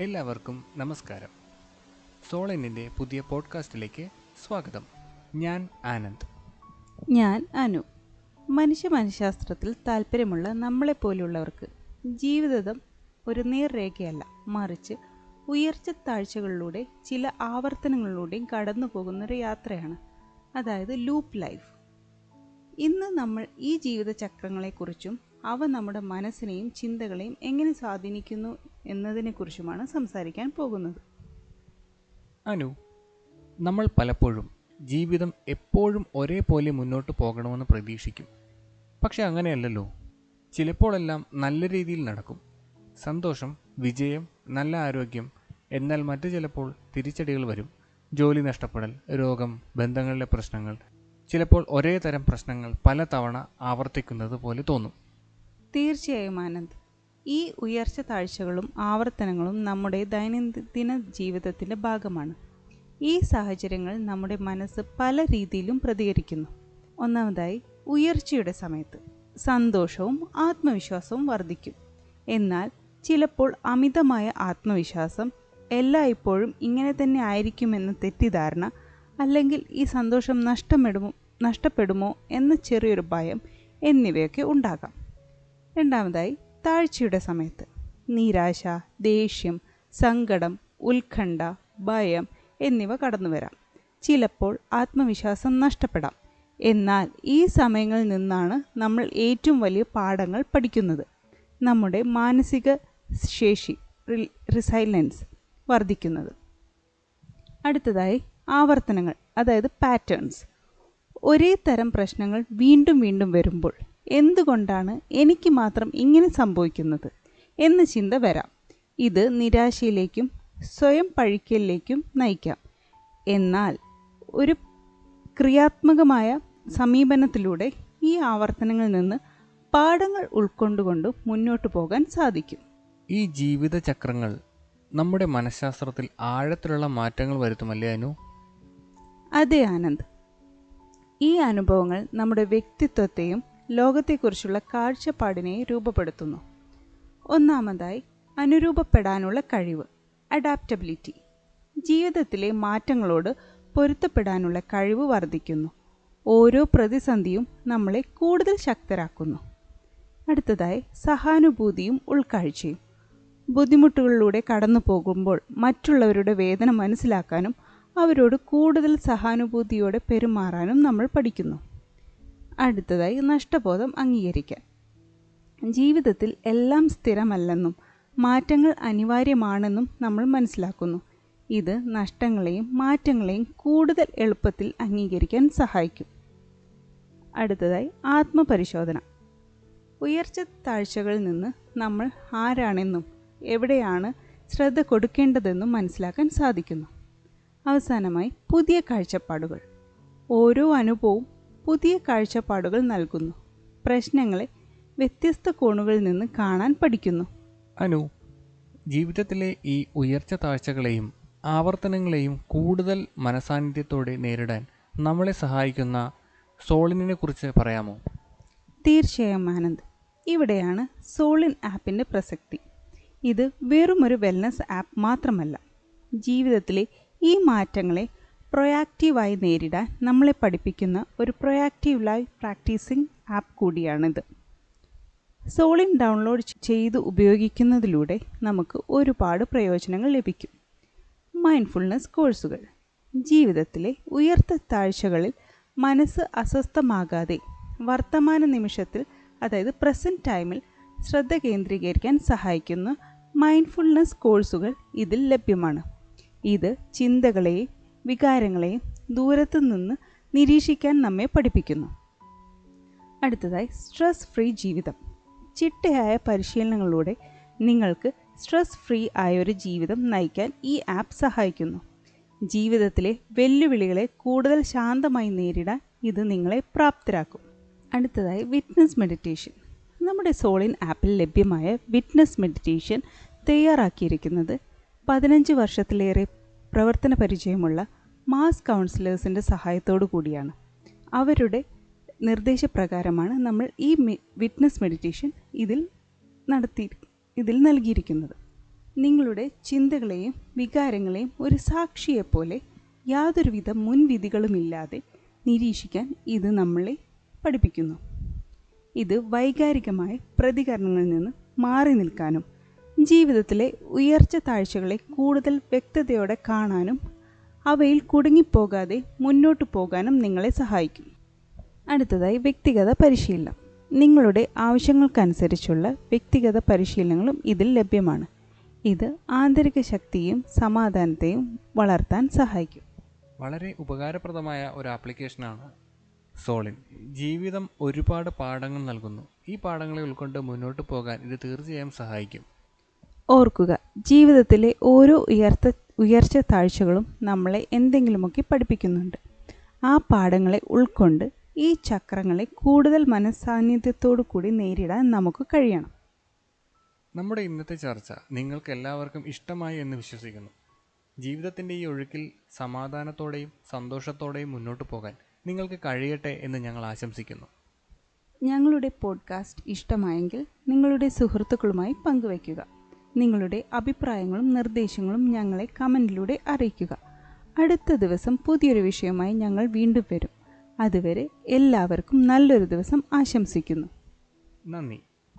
എല്ലാവർക്കും നമസ്കാരം. സോളനിന്റെ പുതിയ പോഡ്കാസ്റ്റിലേക്ക് സ്വാഗതം. ഞാൻ ആനന്ദ്. ഞാൻ അനു. മനുഷ്യ മനഃശാസ്ത്രത്തിൽ താല്പര്യമുള്ള നമ്മളെപ്പോലുള്ളവർക്ക് ജീവിതം ഒരു നേർരേഖയല്ല. മറിച്ച് ഉയർച്ച താഴ്ചകളിലൂടെ ചില ആവർത്തനങ്ങളിലൂടെയും കടന്നു പോകുന്നൊരു യാത്രയാണ്. അതായത് ലൂപ്പ് ലൈഫ്. ഇന്ന് നമ്മൾ ഈ ജീവിത ചക്രങ്ങളെക്കുറിച്ചും അവ നമ്മുടെ മനസ്സിനെയും ചിന്തകളെയും എങ്ങനെ സ്വാധീനിക്കുന്നു എന്നതിനെക്കുറിച്ചുമാണ് സംസാരിക്കാൻ പോകുന്നത്. അനു നമ്മൾ പലപ്പോഴും ജീവിതം എപ്പോഴും ഒരേപോലെ മുന്നോട്ട് പോകണമെന്ന് പ്രതീക്ഷിക്കും. പക്ഷെ അങ്ങനെയല്ലല്ലോ. ചിലപ്പോഴെല്ലാം നല്ല രീതിയിൽ നടക്കും. സന്തോഷം വിജയം നല്ല ആരോഗ്യം എന്നാൽ മറ്റു ചിലപ്പോൾ തിരിച്ചടികൾ വരും. ജോലി നഷ്ടപ്പെടൽ രോഗം ബന്ധങ്ങളിലെ പ്രശ്നങ്ങൾ. ചിലപ്പോൾ ഒരേ തരം പ്രശ്നങ്ങൾ പല തവണ ആവർത്തിക്കുന്നത് പോലെ തോന്നും. തീർച്ചയായും ആനന്ദ്. ഈ ഉയർച്ച താഴ്ചകളും ആവർത്തനങ്ങളും നമ്മുടെ ദൈനംദിന ജീവിതത്തിന്റെ ഭാഗമാണ്. ഈ സാഹചര്യങ്ങൾ നമ്മുടെ മനസ്സ് പല രീതിയിലും പ്രതികരിക്കുന്നു. ഒന്നാമതായി ഉയർച്ചയുടെ സമയത്ത് സന്തോഷവും ആത്മവിശ്വാസവും വർദ്ധിക്കും. എന്നാൽ ചിലപ്പോൾ അമിതമായ ആത്മവിശ്വാസം എല്ലായ്പ്പോഴും ഇങ്ങനെ തന്നെ ആയിരിക്കുമെന്ന തെറ്റിദ്ധാരണ അല്ലെങ്കിൽ ഈ സന്തോഷം നഷ്ടപ്പെടുമോ നഷ്ടപ്പെടുമോ എന്ന ചെറിയൊരു ഭയം എന്നിവയൊക്കെ ഉണ്ടാകാം. രണ്ടാമതായി താഴ്ചയുടെ സമയത്ത് നിരാശ ദേഷ്യം സങ്കടം ഉത്കണ്ഠ ഭയം എന്നിവ കടന്നു വരാം. ചിലപ്പോൾ ആത്മവിശ്വാസം നഷ്ടപ്പെടാം. എന്നാൽ ഈ സമയങ്ങളിൽ നിന്നാണ് നമ്മൾ ഏറ്റവും വലിയ പാഠങ്ങൾ പഠിക്കുന്നത്. നമ്മുടെ മാനസിക ശേഷി റിസൈലൻസ് വർദ്ധിക്കുന്നത്. അടുത്തതായി ആവർത്തനങ്ങൾ അതായത് പാറ്റേൺസ് ഒരേ തരം പ്രശ്നങ്ങൾ വീണ്ടും വീണ്ടും വരുമ്പോൾ എന്തുകൊണ്ടാണ് എനിക്ക് മാത്രം ഇങ്ങനെ സംഭവിക്കുന്നത്? എന്ന ചിന്ത വരാം. ഇത് നിരാശയിലേക്കും സ്വയം പഴിക്കലിലേക്കും നയിക്കാം. എന്നാൽ ഒരു ക്രിയാത്മകമായ സമീപനത്തിലൂടെ ഈ ആവർത്തനങ്ങളിൽ നിന്ന് പാഠങ്ങൾ ഉൾക്കൊണ്ടുകൊണ്ട് മുന്നോട്ട് പോകാൻ സാധിക്കും. ഈ ജീവിതചക്രങ്ങൾ നമ്മുടെ മനഃശാസ്ത്രത്തിൽ ആഴത്തിലുള്ള മാറ്റങ്ങൾ വരുത്തുമല്ലേ അനു? അതെ ആനന്ദ്. ഈ അനുഭവങ്ങൾ നമ്മുടെ വ്യക്തിത്വത്തെയും ലോകത്തെക്കുറിച്ചുള്ള കാഴ്ചപ്പാടിനെ രൂപപ്പെടുത്തുന്നു. ഒന്നാമതായി അനുരൂപപ്പെടാനുള്ള കഴിവ് അഡാപ്റ്റബിലിറ്റി ജീവിതത്തിലെ മാറ്റങ്ങളോട് പൊരുത്തപ്പെടാനുള്ള കഴിവ് വർദ്ധിക്കുന്നു. ഓരോ പ്രതിസന്ധിയും നമ്മളെ കൂടുതൽ ശക്തരാക്കുന്നു. അടുത്തതായി സഹാനുഭൂതിയും ഉൾക്കാഴ്ചയും. ബുദ്ധിമുട്ടുകളിലൂടെ കടന്നു പോകുമ്പോൾ മറ്റുള്ളവരുടെ വേദന മനസ്സിലാക്കാനും അവരോട് കൂടുതൽ സഹാനുഭൂതിയോടെ പെരുമാറാനും നമ്മൾ പഠിക്കുന്നു. അടുത്തതായി നഷ്ടബോധം അംഗീകരിക്കാൻ. ജീവിതത്തിൽ എല്ലാം സ്ഥിരമല്ലെന്നും മാറ്റങ്ങൾ അനിവാര്യമാണെന്നും നമ്മൾ മനസ്സിലാക്കുന്നു. ഇത് നഷ്ടങ്ങളെയും മാറ്റങ്ങളെയും കൂടുതൽ എളുപ്പത്തിൽ അംഗീകരിക്കാൻ സഹായിക്കും. അടുത്തതായി ആത്മപരിശോധന. ഉയർച്ച താഴ്ചകളിൽ നിന്ന് നമ്മൾ ആരാണെന്നും എവിടെയാണ് ശ്രദ്ധ കൊടുക്കേണ്ടതെന്നും മനസ്സിലാക്കാൻ സാധിക്കുന്നു. അവസാനമായി പുതിയ കാഴ്ചപ്പാടുകൾ. ഓരോ അനുഭവവും പുതിയ കാഴ്ചപ്പാടുകൾ നൽകുന്നു. പ്രശ്നങ്ങളെ വ്യത്യസ്ത കോണുകളിൽ നിന്ന് കാണാൻ പഠിക്കുന്നു. അനു ജീവിതത്തിലെ ഈ ഉയർച്ച താഴ്ചകളെയും ആവർത്തനങ്ങളെയും കൂടുതൽ മനസാന്നിധ്യത്തോടെ നേരിടാൻ നമ്മളെ സഹായിക്കുന്ന സോളിനെ കുറിച്ച് പറയാമോ? തീർച്ചയായും ആനന്ദ്. ഇവിടെയാണ് സോളിൻ ആപ്പിന്റെ പ്രസക്തി. ഇത് വെറുമൊരു വെൽനസ് ആപ്പ് മാത്രമല്ല. ജീവിതത്തിലെ ഈ മാറ്റങ്ങളെ പ്രൊയാക്റ്റീവായി നേരിടാൻ നമ്മളെ പഠിപ്പിക്കുന്ന ഒരു പ്രൊയാക്റ്റീവ് ലൈഫ് പ്രാക്ടീസിംഗ് ആപ്പ് കൂടിയാണിത്. സോളിൻ ഡൗൺലോഡ് ചെയ്ത് ഉപയോഗിക്കുന്നതിലൂടെ നമുക്ക് ഒരുപാട് പ്രയോജനങ്ങൾ ലഭിക്കും. മൈൻഡ്ഫുൾനെസ് കോഴ്സുകൾ ജീവിതത്തിലെ ഉയർത്ത താഴ്ചകളിൽ മനസ്സ് അസ്വസ്ഥമാകാതെ വർത്തമാന നിമിഷത്തിൽ അതായത് പ്രസന്റ് ടൈമിൽ ശ്രദ്ധ കേന്ദ്രീകരിക്കാൻ സഹായിക്കുന്ന മൈൻഡ്ഫുൾനെസ് കോഴ്സുകൾ ഇതിൽ ലഭ്യമാണ്. ഇത് ചിന്തകളെയും വികാരങ്ങളെയും ദൂരത്തു നിന്ന് നിരീക്ഷിക്കാൻ നമ്മെ പഠിപ്പിക്കുന്നു. അടുത്തതായി സ്ട്രെസ് ഫ്രീ ജീവിതം. ചിട്ടയായ പരിശീലനങ്ങളിലൂടെ നിങ്ങൾക്ക് സ്ട്രെസ് ഫ്രീ ആയൊരു ജീവിതം നയിക്കാൻ ഈ ആപ്പ് സഹായിക്കുന്നു. ജീവിതത്തിലെ വെല്ലുവിളികളെ കൂടുതൽ ശാന്തമായി നേരിടാൻ ഇത് നിങ്ങളെ പ്രാപ്തരാക്കും. അടുത്തതായി വിറ്റ്നസ് മെഡിറ്റേഷൻ. നമ്മുടെ സോളിൻ ആപ്പിൽ ലഭ്യമായ വിറ്റ്നസ് മെഡിറ്റേഷൻ തയ്യാറാക്കിയിരിക്കുന്നത് പതിനഞ്ച് വർഷത്തിലേറെ പ്രവർത്തന പരിചയമുള്ള മാസ് കൗൺസിലേഴ്സിന്റെ സഹായത്തോടു കൂടിയാണ്. അവരുടെ നിർദ്ദേശപ്രകാരമാണ് നമ്മൾ ഈ വിറ്റ്നസ് മെഡിറ്റേഷൻ ഇതിൽ നടത്തി ഇതിൽ നൽകിയിരിക്കുന്നത്. നിങ്ങളുടെ ചിന്തകളെയും വികാരങ്ങളെയും ഒരു സാക്ഷിയെപ്പോലെ യാതൊരുവിധ മുൻവിധികളുമില്ലാതെ നിരീക്ഷിക്കാൻ ഇത് നമ്മളെ പഠിപ്പിക്കുന്നു. ഇത് വൈകാരികമായ പ്രതികരണങ്ങളിൽ നിന്ന് മാറി നിൽക്കാനും ജീവിതത്തിലെ ഉയർച്ച താഴ്ചകളെ കൂടുതൽ വ്യക്തതയോടെ കാണാനും അവയിൽ കുടുങ്ങിപ്പോകാതെ മുന്നോട്ട് പോകാനും നിങ്ങളെ സഹായിക്കും. അടുത്തതായി വ്യക്തിഗത പരിശീലനം. നിങ്ങളുടെ ആവശ്യങ്ങൾക്കനുസരിച്ചുള്ള വ്യക്തിഗത പരിശീലനങ്ങളും ഇതിൽ ലഭ്യമാണ്. ഇത് ആന്തരിക ശക്തിയും സമാധാനത്തെയും വളർത്താൻ സഹായിക്കും. വളരെ ഉപകാരപ്രദമായ ഒരു ആപ്ലിക്കേഷനാണ് സോളിൻ. ജീവിതം ഒരുപാട് പാഠങ്ങൾ നൽകുന്നു. ഈ പാഠങ്ങളെ ഉൾക്കൊണ്ട് മുന്നോട്ട് പോകാൻ ഇത് തീർച്ചയായും സഹായിക്കും. ഓർക്കുക ജീവിതത്തിലെ ഓരോ ഉയർത്ത ഉയർച്ച താഴ്ചകളും നമ്മളെ എന്തെങ്കിലുമൊക്കെ പഠിപ്പിക്കുന്നുണ്ട്. ആ പാഠങ്ങളെ ഉൾക്കൊണ്ട് ഈ ചക്രങ്ങളെ കൂടുതൽ മനസ്സാന്നിധ്യത്തോടു കൂടി നേരിടാൻ നമുക്ക് കഴിയണം. നമ്മുടെ ഇന്നത്തെ ചർച്ച നിങ്ങൾക്ക് എല്ലാവർക്കും ഇഷ്ടമായി എന്ന് വിശ്വസിക്കുന്നു. ജീവിതത്തിന്റെ ഈ ഒഴുക്കിൽ സമാധാനത്തോടെയും സന്തോഷത്തോടെയും മുന്നോട്ട് പോകാൻ നിങ്ങൾക്ക് കഴിയട്ടെ എന്ന് ഞങ്ങൾ ആശംസിക്കുന്നു. ഞങ്ങളുടെ പോഡ്കാസ്റ്റ് ഇഷ്ടമായെങ്കിൽ നിങ്ങളുടെ സുഹൃത്തുക്കളുമായി പങ്കുവയ്ക്കുക. നിങ്ങളുടെ അഭിപ്രായങ്ങളും നിർദ്ദേശങ്ങളും ഞങ്ങളെ കമന്റിലൂടെ അറിയിക്കുക. അടുത്ത ദിവസം പുതിയൊരു വിഷയവുമായി ഞങ്ങൾ വീണ്ടും വരും. അതുവരെ എല്ലാവർക്കും നല്ലൊരു ദിവസം ആശംസിക്കുന്നു. നന്ദി.